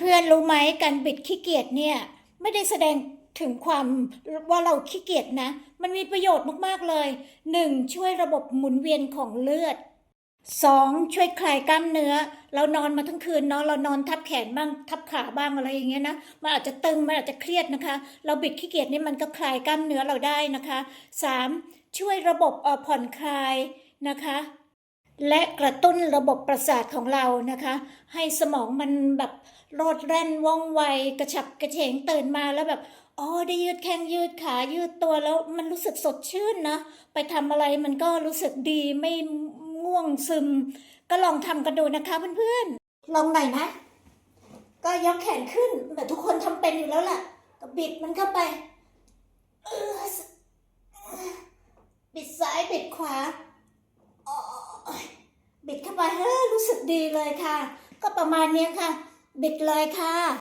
เพื่อนๆรู้ไหมการบิดขี้เกียจเนี่ยไม่ได้แสดงถึงความว่าเราขี้เกียจนะ มันมีประโยชน์มากๆเลย 1. ช่วยระบบหมุนเวียนของเลือด 2. ช่วยคลายกล้ามเนื้อ เรานอนมาทั้งคืนเนาะเรานอนทับแขนบ้างทับขาบ้างอะไรอย่างเงี้ยนะมันอาจจะตึงมันอาจจะเครียดนะคะ เราบิดขี้เกียจนี่มันก็คลายกล้ามเนื้อเราได้นะคะ 3. ช่วยระบบออผ่อนคลายนะคะ และกระตุ้นระบบประสาทของเรานะคะ ให้สมองมันแบบโลดแล่นว่องไวกระฉับกระเฉงตื่นมาแล้วแบบอ๋อได้ยืดแข้งยืดขายืดตัวแล้วมันรู้สึกสดชื่นนะ ไปทำอะไรมันก็รู้สึกดีไม่ง่วงซึม ก็ลองทำกันดูนะคะเพื่อนๆลองหน่อยนะ ก็ยกแขนขึ้นแบบทุกคนทำเป็นอยู่แล้วล่ะก็บิดมันเข้าไปบิดซ้ายบิดขวา ไปเฮ้ยรู้สึกดีเลยค่ะ ก็ประมาณนี้ค่ะ บิดเลยค่ะ